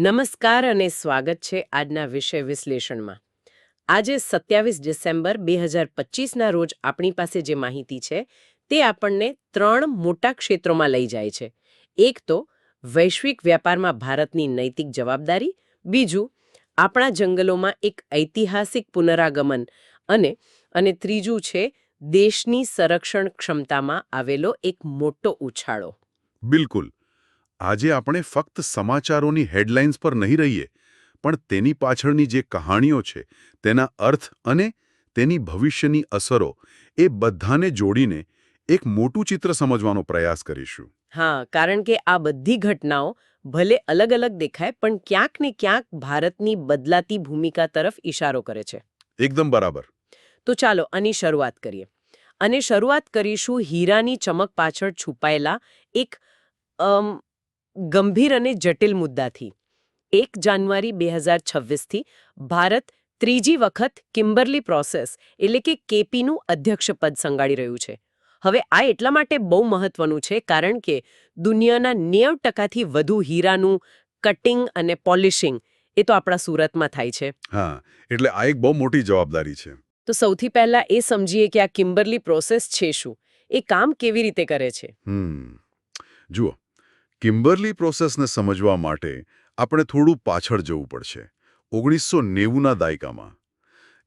નમસ્કાર અને સ્વાગત છે આજના વિષય વિશ્લેષણમાં. આજે સત્યાવીસ ડિસેમ્બર બે હજાર પચીસના રોજ આપણી પાસે જે માહિતી છે, તે આપણને ત્રણ મોટા ક્ષેત્રોમાં લઈ જાય છે. એક તો, વૈશ્વિક વ્યાપારમાં ભારતની નૈતિક જવાબદારી, બીજું, આપણા જંગલોમાં એક ઐતિહાસિક પુનરાગમન, અને અને ત્રીજું છે, દેશની સંરક્ષણ ક્ષમતામાં આવેલો એક મોટો ઉછાળો. બિલકુલ. આજે આપણે ફક્ત સમાચારોની હેડલાઇન્સ પર નહીં રહીએ પણ તેની પાછળની જે કહાણીઓ છે તેના અર્થ અને તેની ભવિષ્યની અસરો એ બધાને જોડીને એક મોટું ચિત્ર સમજવાનો પ્રયાસ કરીશું. હા કારણ કે આ બધી ઘટનાઓ ભલે અલગ અલગ દેખાય પણ ક્યાંક ને ક્યાંક ભારતની બદલાતી ભૂમિકા તરફ ઇશારો કરે છે. એકદમ બરાબર. તો ચાલો આની શરૂઆત કરીએ. અને શરૂઆત કરીશું હીરાની ચમક પાછળ છુપાયેલા એક ગંભીર અને જટિલ મુદ્દાથી. એક જાન્યુઆરી બે હજાર છવ્વીસથી ભારત ત્રીજી વખત કિમ્બરલી પ્રોસેસ એટલે કે કેપીનું અધ્યક્ષપદ સંગાળી રહ્યું છે. હવે આ એટલા માટે બહુ મહત્વનું છે કારણ કે દુનિયાના નેવ ટકાથી વધુ હીરાનું કટિંગ અને પોલિશિંગ એ તો આપણા સુરતમાં થાય છે. હા એટલે આ એક બહુ મોટી જવાબદારી છે. તો સૌથી પહેલા એ સમજીએ કે આ કિમ્બરલી પ્રોસેસ છે શું? એ કામ કેવી રીતે કરે છે? જુઓ કિમ્બરલી પ્રોસેસને સમજવા માટે આપણે થોડું પાછળ જવું પડશે. ઓગણીસો નેવુંના દાયકામાં.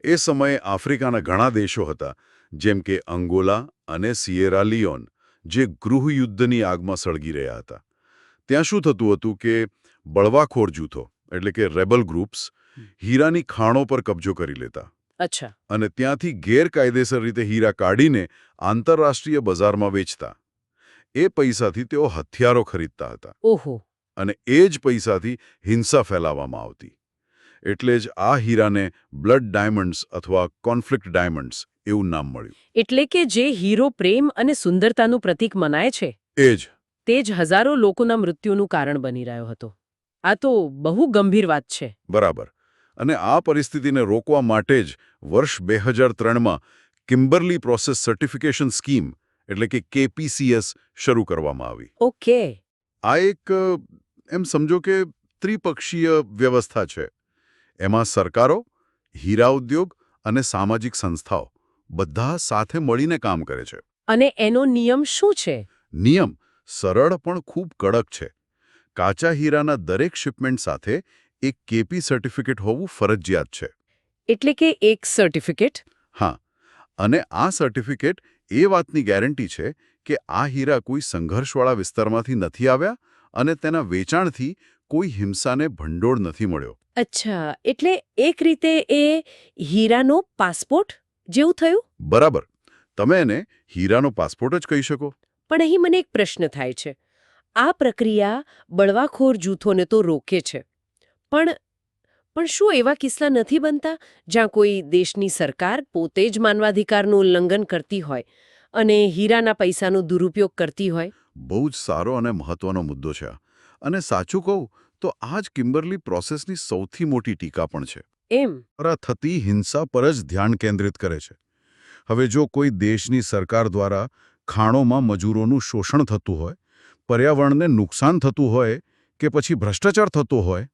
એ સમયે આફ્રિકાના ઘણા દેશો હતા જેમ કે અંગોલા અને સિયેરા લિયોન જે ગૃહયુદ્ધની આગમાં સળગી રહ્યા હતા. ત્યાં શું થતું હતું કે બળવાખોર જૂથો એટલે કે રેબલ ગ્રુપ્સ હીરાની ખાણો પર કબજો કરી લેતા. અચ્છા. અને ત્યાંથી ગેરકાયદેસર રીતે હીરા કાઢીને આંતરરાષ્ટ્રીય બજારમાં વેચતા. એ પૈસાથી તેઓ હથિયારો ખરીદતા હતા. ઓહો. અને એ જ પૈસાથી હિંસા ફેલાવવામાં આવતી. એટલે જ આ હીરાને બ્લડ ડાયમંડ્સ અથવા કોન્ફ્લિક્ટ ડાયમંડ્સ એવું નામ મળ્યું. એટલે કે જે હીરો પ્રેમ અને સુંદરતાનું પ્રતીક મનાય છે એ જ. તે જ હજારો લોકોના મૃત્યુનું કારણ બની રહ્યો હતો. આ તો બહુ ગંભીર વાત છે. બરાબર. અને આ પરિસ્થિતિને રોકવા માટે જ વર્ષ બે હજાર ત્રણમાં કિમ્બરલી પ્રોસેસ સર્ટિફિકેશન સ્કીમ એટલે કે કેપીસીએસ શરૂ કરવામાં આવી. ઓકે. આ એક એમ સમજો કે ત્રિપક્ષીય વ્યવસ્થા છે. એમાં સરકારો હીરા ઉદ્યોગ અને સામાજિક સંસ્થાઓ બધા સાથે મળીને કામ કરે છે. અને એનો નિયમ શું છે? નિયમ સરળ પણ ખૂબ કડક છે. કાચા હીરાના દરેક શિપમેન્ટ સાથે એક કેપી સર્ટિફિકેટ હોવું ફરજિયાત છે. એટલે કે એક સર્ટિફિકેટ હા. અને આ સર્ટિફિકેટ એ વાતની ગેરંટી છે કે આ હીરા કોઈ સંઘર્ષવાળા વિસ્તારમાંથી નથી આવ્યા અને તેના વેચાણથી કોઈ હિંસાને ભંડોળ નથી મળ્યો. અચ્છા એટલે એક રીતે એ હીરાનો પાસપોર્ટ જેવું થયું? બરાબર. તમે એને હીરાનો પાસપોર્ટ જ કહી શકો. પણ અહીં મને એક પ્રશ્ન થાય છે. આ પ્રક્રિયા બળવાખોર જૂથોને તો રોકે છે. પણ પણ શું એવા કિસ્સા નથી બનતા જ્યાં કોઈ દેશની સરકાર પોતે જ માનવાધિકારનું ઉલ્લંઘન કરતી હોય અને હીરાના પૈસાનો દુરુપયોગ કરતી હોય? બહુ જ સારો અને મહત્વનો મુદ્દો છે અને સાચું કહું તો આ જ કિમ્બરલી પ્રોસેસની સૌથી મોટી ટીકા પણ છે. એમ? થતી હિંસા પર જ ધ્યાન કેન્દ્રિત કરે છે. હવે જો કોઈ દેશની સરકાર દ્વારા ખાણોમાં મજૂરોનું શોષણ થતું હોય પર્યાવરણને નુકસાન થતું હોય કે પછી ભ્રષ્ટાચાર થતો હોય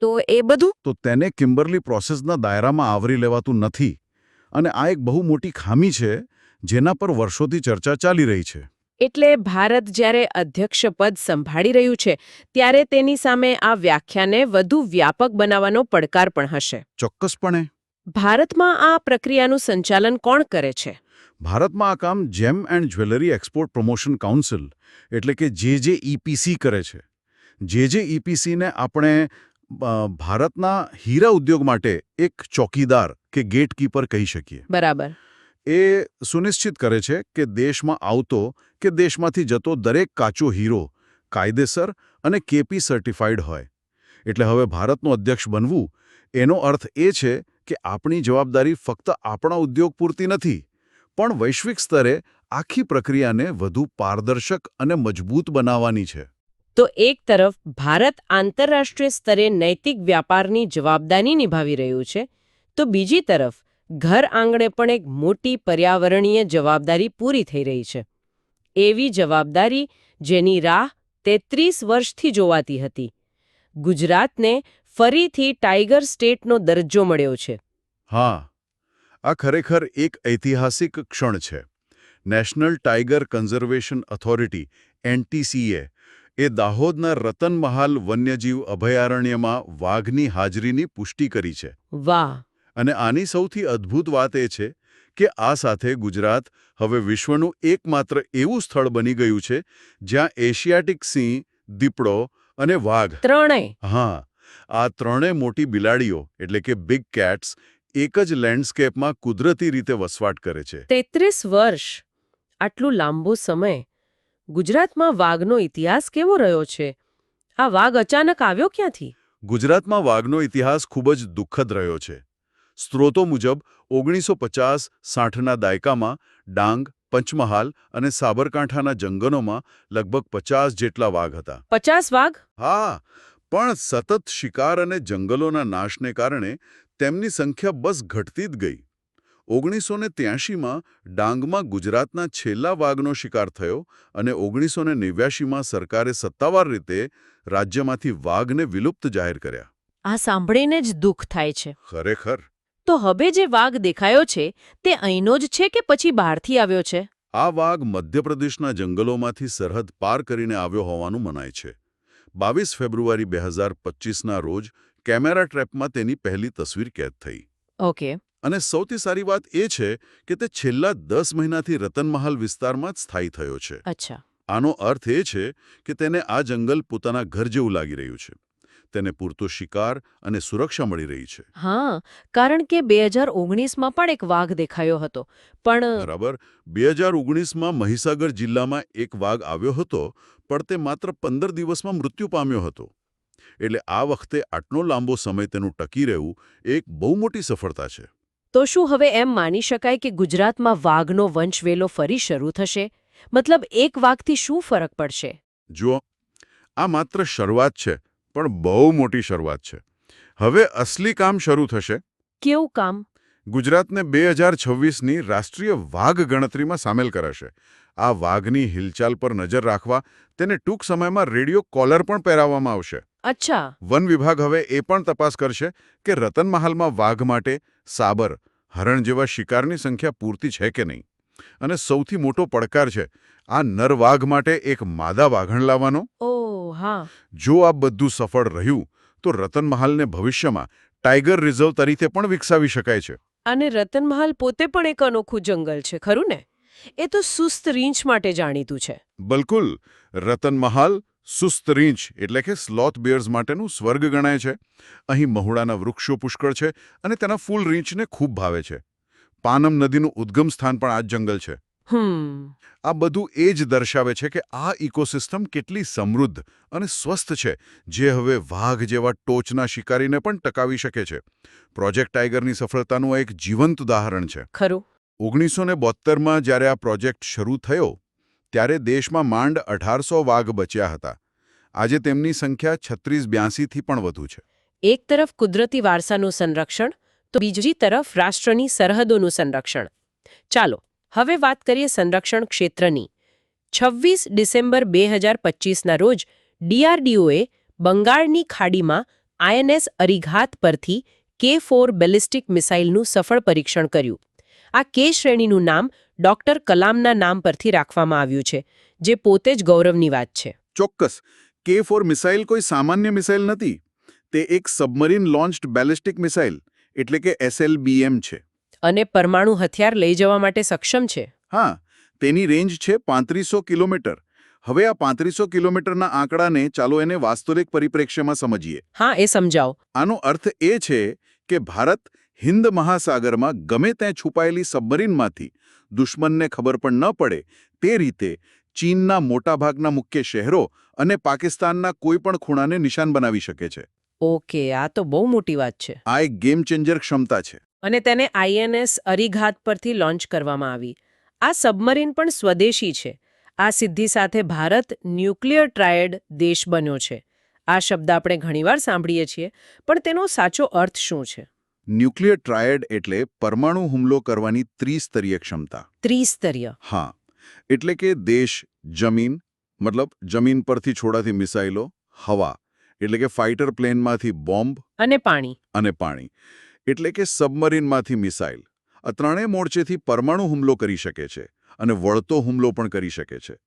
તો એ બધું? તો તેને કિમ્બરલી પ્રોસેસના દાયરામાં આવરી લેવાતું નથી અને આ એક બહુ મોટી ખામી છે જેના પર વર્ષોથી ચર્ચા ચાલી રહી છે. એટલે ભારત જ્યારે અધ્યક્ષપદ સંભાળી રહ્યું છે ત્યારે તેની સામે આ વ્યાખ્યાને વધુ વ્યાપક બનાવવાનો પડકાર પણ હશે. ચોક્કસપણે. ભારતમાં આ પ્રક્રિયાનું સંચાલન કોણ કરે છે? ભારતમાં આ કામ gem and jewellery export promotion council એટલે કે જે જે ઈપીસી કરે છે. જે જે ઈપીસીને આપણે ભારતના હીરા ઉદ્યોગ માટે એક ચોકીદાર કે ગેટકીપર કહી શકીએ. બરાબર. એ સુનિશ્ચિત કરે છે કે દેશમાં આવતો કે દેશમાંથી જતો દરેક કાચો હીરો કાયદેસર અને કેપી સર્ટિફાઈડ હોય. એટલે હવે ભારતનું અધ્યક્ષ બનવું એનો અર્થ એ છે કે આપણી જવાબદારી ફક્ત આપણા ઉદ્યોગ પૂરતી નથી પણ વૈશ્વિક સ્તરે આખી પ્રક્રિયાને વધુ પારદર્શક અને મજબૂત બનાવવાની છે. તો એક તરફ ભારત આંતરરાષ્ટ્રીય સ્તરે નૈતિક વ્યાપારની જવાબદારી નિભાવી રહ્યું છે, તો બીજી તરફ ઘર આંગણે પણ એક મોટી પર્યાવરણીય જવાબદારી પૂરી થઈ રહી છે. એવી જવાબદારી જેની રાહ તેત્રીસ વર્ષથી જોવાતી હતી. ગુજરાતને ફરીથી ટાઈગર સ્ટેટનો દરજ્જો મળ્યો છે. હા, આ ખરેખર એક ઐતિહાસિક ક્ષણ છે. National tiger conservation authority NTCA એ દાહોદના રતનમહાલ વન્યજીવ અભયારણ્યમાં વાઘની હાજરીની પુષ્ટિ કરી છે. વાહ! અને આની સૌથી અદ્ભુત વાત એ છે કે આ સાથે ગુજરાત હવે વિશ્વનું એકમાત્ર એવું સ્થળ બની ગયું છે જ્યાં એશિયાટિક સિંહ દીપડો અને વાઘ ત્રણેય! હા આ ત્રણેય મોટી બિલાડીઓ એટલે કે બિગ કેટ્સ એક જ લેન્ડસ્કેપમાં કુદરતી રીતે વસવાટ કરે છે. તેત્રીસ વર્ષ! આટલું લાંબો સમય ગુજરાતમાં વાઘનો ઇતિહાસ કેવો રહ્યો છે? આ વાઘ અચાનક આવ્યો ક્યાંથી? ગુજરાતમાં વાઘનો ઇતિહાસ ખૂબ જ દુઃખદ રહ્યો છે. સ્ત્રોતો મુજબ ઓગણીસો પચાસ સાઠના દાયકામાં ડાંગ પંચમહાલ અને સાબરકાંઠાના જંગલોમાં લગભગ પચાસ જેટલા વાઘ હતા. પચાસ વાઘ? હા પણ સતત શિકાર અને જંગલોના નાશને કારણે તેમની સંખ્યા બસ ઘટતી જ ગઈ. ઓગણીસો ને ત્યાંશીમાં ડાંગમાં ગુજરાતના છેલ્લા વાઘનો શિકાર થયો અને ઓગણીસો ને નેવ્યાશીમાં સરકારે સત્તાવાર રીતે રાજ્યમાંથી વાઘને વિલુપ્ત જાહેર કર્યા. આ સાંભળીને જ દુઃખ થાય છે. ખરેખર? તો હવે જે વાઘ દેખાયો છે તે અહીંનો જ છે કે પછી બહારથી આવ્યો છે? આ વાઘ મધ્યપ્રદેશના જંગલોમાંથી સરહદ પાર કરીને આવ્યો હોવાનું મનાય છે. બાવીસ ફેબ્રુઆરી બે હજાર રોજ કેમેરા ટ્રેપમાં તેની પહેલી તસવીર કેદ થઈ. ઓકે. અને સૌથી સારી વાત એ છે કે તે છેલ્લા દસ મહિનાથી રતનમહાલ વિસ્તારમાં જ સ્થાયી થયો છે. અચ્છા. આનો અર્થ એ છે કે તેને આ જંગલ પોતાના ઘર જેવું લાગી રહ્યું છે. તેને પૂરતો શિકાર અને સુરક્ષા મળી રહી છે. હા કારણ કે બે હજાર ઓગણીસમાં પણ એક વાઘ દેખાયો હતો પણ બરાબર. બે હજાર ઓગણીસમાં મહીસાગર જિલ્લામાં એક વાઘ આવ્યો હતો પણ તે માત્ર પંદર દિવસમાં મૃત્યુ પામ્યો હતો. એટલે આ વખતે આટલો લાંબો સમય તેનું ટકી રહેવું એક બહુ મોટી સફળતા છે. તો શું હવે એમ માની શકાય કે ગુજરાતમાં વાઘનો વંશવેલો ફરી શરૂ થશે? મતલબ એક વાઘથી શું ફરક પડશે? જુઓ આ માત્ર શરૂઆત છે પણ બહુ મોટી શરૂઆત છે. હવે અસલી કામ શરૂ થશે. કેવું કામ? ગુજરાતને બે હજાર છવ્વીસની રાષ્ટ્રીય વાઘ ગણતરીમાં સામેલ કરાશે. આ વાઘની હિલચાલ પર નજર રાખવા તેને ટૂંક સમયમાં રેડિયો કોલર પણ પહેરાવવામાં આવશે. અચ્છા. વન વિભાગ હવે એ પણ તપાસ કરશે કે રતનમહાલમાં વાઘ માટે સાબર હરણ જેવા શિકારની સંખ્યા પૂરતી છે કે નહીં. અને સૌથી મોટો પડકાર છે આ નર વાઘ માટે એક માદા વાઘણ લાવવાનો. હા. જો આ બધું સફળ રહ્યું તો રતનમહાલને ભવિષ્યમાં ટાઈગર રિઝર્વ તરીકે પણ વિકસાવી શકાય છે. અને રતનમહાલ પોતે પણ એક અનોખું જંગલ છે ખરું ને? એ તો સુસ્ત રીંછ માટે જાણીતું છે. બિલકુલ. રતનમહાલ સુસ્ત રીંછ એટલે કે સ્લોથ બિયર્સ માટેનું સ્વર્ગ ગણાય છે. અહીં મહુડાના વૃક્ષો પુષ્કળ છે અને તેના ફૂલ રીંછને ખૂબ ભાવે છે. પાનમ નદીનું ઉદ્ગમ સ્થાન પણ આ જંગલ છે. હમ. આ બધું એ જ દર્શાવે છે કે આ ઇકોસિસ્ટમ કેટલી સમૃદ્ધ અને સ્વસ્થ છે જે હવે વાઘ જેવા ટોચના શિકારીને પણ ટકાવી શકે છે. પ્રોજેક્ટ ટાઈગરની સફળતાનું એક જીવંત ઉદાહરણ છે. ખરું. ઓગણીસો ને બોત્તેરમાં જ્યારે આ પ્રોજેક્ટ શરૂ થયો, ત્યારે દેશમાં માંડ અઢારસો વાઘ બચ્યા હતા. આજે તેમની સંખ્યા છત્રીસ બ્યાસીથી પણ વધુ છે. એક તરફ કુદરતી વારસાનું સંરક્ષણ, તો બીજી તરફ રાષ્ટ્રની સરહદોનું સંરક્ષણ. ચાલો, હવે વાત કરીએ સંરક્ષણ ક્ષેત્રની. છવ્વીસ ડિસેમ્બર બે હજાર પચીસના રોજ ડીઆરડીઓએ બંગાળની ખાડીમાં આઈએનએસ અરિઘાત પરથી કે ફોર બેલિસ્ટિક મિસાઇલનું સફળ પરીક્ષણ કર્યું. આ કે શ્રેણીનું નામ ડોક્ટર કલામના નામ પરથી રાખવામાં આવ્યું છે જે પોતે જ ગૌરવની વાત છે. ચોક્કસ. કે ફોર મિસાઇલ કોઈ સામાન્ય મિસાઇલ નથી. તે એક સબમરીન લોન્ચ્ડ બેલિસ્ટિક મિસાઇલ એટલે કે એસએલબીએમ છે. અને પરમાણુ હથિયાર લઈ જવા માટે સક્ષમ છે? હા તેની રેન્જ છે પાંત્રીસો કિલોમીટર. હવે આ પાંત્રીસો કિલોમીટરના આંકડાને ચાલો એને વાસ્તવિક પરિપ્રેક્ષ્યમાં સમજીએ. હા એ સમજાવો. આનો અર્થ એ છે કે ભારત હિન્દ મહાસાગરમાં ગમે ત્યાં છુપાયેલી સબમરીનમાંથી દુશ્મનને ખબર પણ ન પડે તે રીતે ચીનના મોટાભાગના મુખ્ય શહેરો અને પાકિસ્તાનના કોઈ પણ ખૂણાને નિશાન બનાવી શકે છે. ઓકે આ તો બહુ મોટી વાત છે. આ એક ગેમ ચેન્જર ક્ષમતા છે. અને તેને આઈએનએસ અરિઘાત પરથી લોન્ચ કરવામાં આવી. આ સબમરીન પણ સ્વદેશી છે. આ સિદ્ધિ સાથે ભારત ન્યુક્લિયર ટ્રાયડ દેશ બન્યો છે. આ શબ્દ આપણે ઘણીવાર સાંભળીએ છીએ પણ તેનો સાચો અર્થ શું છે? ન્યુક્લિયર ટ્રાયડ એટલે પરમાણુ હુમલો કરવાની ત્રિસ્તરીય ક્ષમતા. ત્રિસ્તરીય. હા એટલે કે દેશ જમીન મતલબ જમીન પરથી છોડાતી મિસાઇલો હવા એટલે કે ફાઇટર પ્લેનમાંથી બોમ્બ અને પાણી. અને પાણી એટલે કે સબમરીનમાંથી મિસાઇલ. આ ત્રણેય મોરચેથી પરમાણુ હુમલો કરી શકે છે અને વળતો હુમલો પણ કરી શકે છે.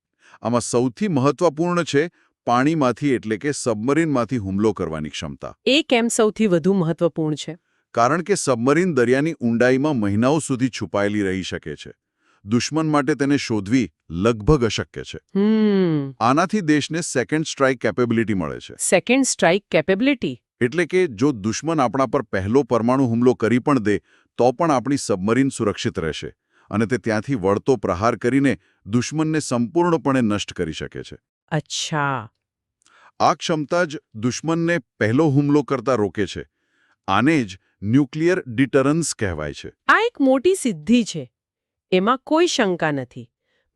આમાં સૌથી મહત્વપૂર્ણ છે પાણીમાંથી એટલે કે સબમરીનમાંથી હુમલો કરવાની ક્ષમતા. એ કેમ સૌથી વધુ મહત્વપૂર્ણ છે? કારણ કે સબમરીન દરિયાની ઊંડાઈમાં મહિનાઓ સુધી છુપાયેલી રહી શકે છે. દુશ્મન માટે તેને શોધવી લગભગ અશક્ય છે. આનાથી દેશને સેકન્ડ સ્ટ્રાઇક કેપેબિલિટી મળે છે. સેકન્ડ સ્ટ્રાઇક કેપેબિલિટી એટલે કે જો દુશ્મન આપણા પર પહેલો પરમાણુ હુમલો કરી પણ દે તો પણ આપણી સબમરીન સુરક્ષિત રહેશે અને તે ત્યાંથી વળતો પ્રહાર કરીને દુશ્મનને સંપૂર્ણપણે નષ્ટ કરી શકે છે. અચ્છા. આ ક્ષમતા જ દુશ્મનને પહેલો હુમલો કરતા રોકે છે. આને જ ન્યુક્લિયર ડિટરન્સ કહેવાય છે. આ એક મોટી સિદ્ધિ છે. એમાં કોઈ શંકા નથી.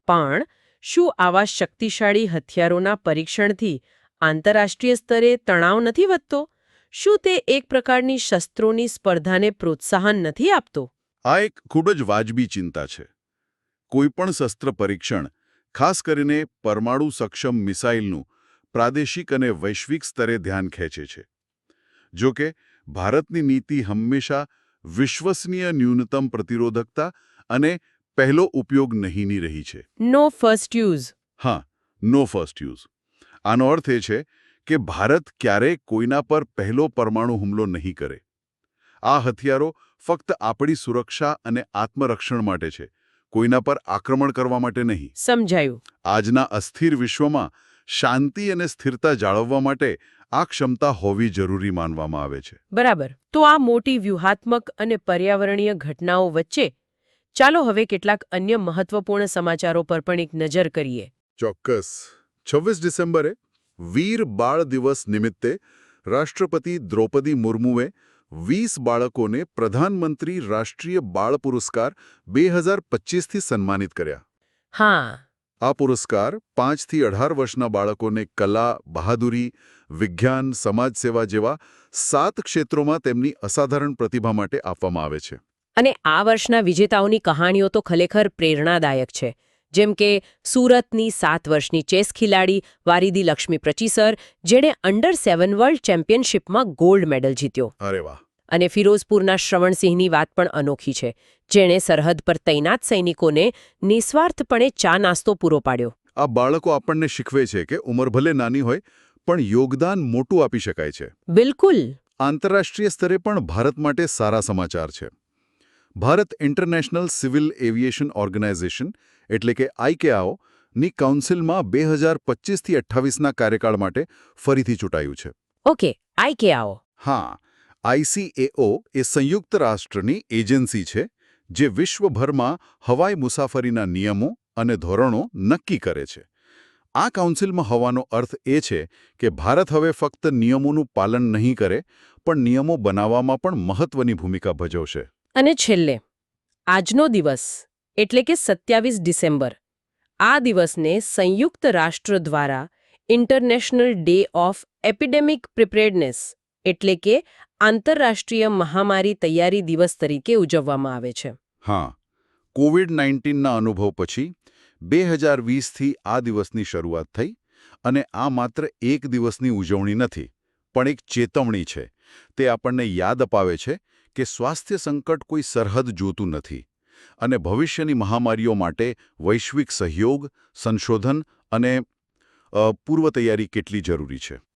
પણ શું આવા શક્તિશાળી હથિયારોના પરીક્ષણથી આંતરરાષ્ટ્રીય સ્તરે તણાવ નથી વધતો? શું તે એક પ્રકારની શસ્ત્રોની સ્પર્ધાને પ્રોત્સાહન નથી આપતો? આ એક ખૂબ જ વાજબી ચિંતા છે. કોઈપણ શસ્ત્ર પરીક્ષણ ખાસ કરીને પરમાણુ સક્ષમ મિસાઇલનું પ્રાદેશિક અને વૈશ્વિક સ્તરે ધ્યાન ખેંચે છે. જો કે ભારતની નીતિ હંમેશા વિશ્વસનીય ન્યૂનતમ પ્રતિરોધકતા અને પહેલો ઉપયોગ નહીંની રહી છે. નો ફર્સ્ટ યુઝ હા નો ફર્સ્ટ યુઝ આનો અર્થ એ છે કે ભારત ક્યારેય કોઈના પર પહેલો પરમાણુ હુમલો નહીં કરે. આ હથિયારો ફક્ત આપણી સુરક્ષા અને આત્મરક્ષણ માટે છે કોઈના પર આક્રમણ કરવા માટે નહીં. સમજાયું. આજના અસ્થિર વિશ્વમાં શાંતિ અને સ્થિરતા જાળવવા માટે આ ક્ષમતા હોવી જરૂરી માનવામાં આવે છે. બરાબર. તો આ મોટી વ્યૂહાત્મક અને પર્યાવરણીય ઘટનાઓ વચ્ચે ચાલો હવે કેટલાક અન્ય મહત્વપૂર્ણ સમાચારો પર પણ એક નજર કરીએ. ચોક્કસ. છવ્વીસ ડિસેમ્બરે વીર બાળ દિવસ નિમિત્તે રાષ્ટ્રપતિ દ્રૌપદી મુર્મુએ વીસ બાળકોને પ્રધાનમંત્રી રાષ્ટ્રીય બાળ પુરસ્કાર બે હજાર પચીસથી સન્માનિત કર્યા. હા. આ પુરસ્કાર પાંચથી અઢાર વર્ષના બાળકોને કલા બહાદુરી વિજ્ઞાન સમાજસેવા જેવા સાત ક્ષેત્રોમાં તેમની અસાધારણ પ્રતિભા માટે આપવામાં આવે છે. અને આ વર્ષના વિજેતાઓની કહાણીઓ તો ખરેખર પ્રેરણાદાયક છે. જેમ કે સુરતની સાત વર્ષની ચેસ ખિલાડી વારીદી લક્ષ્મી પ્રચીસર જેણે અંડર સેવન વર્લ્ડ ચેમ્પિયનશિપમાં ગોલ્ડ મેડલ જીત્યો. અરે વાહ. અને ફિરોઝપુરના શ્રવણસિંહની વાત પણ અનોખી છે. જેણે સરહદ પર તૈનાત સૈનિકોને નિસ્વાર્થપણે ચા નાસ્તો પૂરો પાડ્યો. આ બાળકો આપણને શીખવે છે કે ઉંમર ભલે નાની હોય પણ યોગદાન મોટું આપી શકાય છે. બિલકુલ. આંતરરાષ્ટ્રીય સ્તરે પણ ભારત માટે સારા સમાચાર છે. Bharat international civil aviation organisation એટલે કે આઈકેઆઓ ની કાઉન્સિલમાં બે હજાર પચીસથી અઠ્ઠાવીસના કાર્યકાળ માટે ફરીથી ચૂંટાયું છે. ઓકે આઈકેઆઓ હા આઈસીએઓ એ સંયુક્ત રાષ્ટ્રની એજન્સી છે જે વિશ્વભરમાં હવાઈ મુસાફરીના નિયમો અને ધોરણો નક્કી કરે છે. આ કાઉન્સિલમાં હોવાનો અર્થ એ છે કે ભારત હવે ફક્ત નિયમોનું પાલન નહીં કરે પણ નિયમો બનાવવામાં પણ મહત્વની ભૂમિકા ભજવશે. અને છેલ્લે આજનો દિવસ એટલે કે સત્યાવીસ ડિસેમ્બર આ દિવસને સંયુક્ત રાષ્ટ્ર દ્વારા international day of epidemic preparedness એટલે કે આંતરરાષ્ટ્રીય મહામારી તૈયારી દિવસ તરીકે ઉજવવામાં આવે છે. હા કોવિડ નાઇન્ટીનના અનુભવ પછી બે હજાર વીસથી આ દિવસની શરૂઆત થઈ અને આ માત્ર એક દિવસની ઉજવણી નથી, પણ એક ચેતવણી છે. તે આપણને યાદ અપાવે છે કે સ્વાસ્થ્ય સંકટ કોઈ સરહદ જોતું નથી અને ભવિષ્યની મહામારીઓ માટે વૈશ્વિક સહયોગ, સંશોધન અને પૂર્વ તૈયારી કેટલી જરૂરી છે.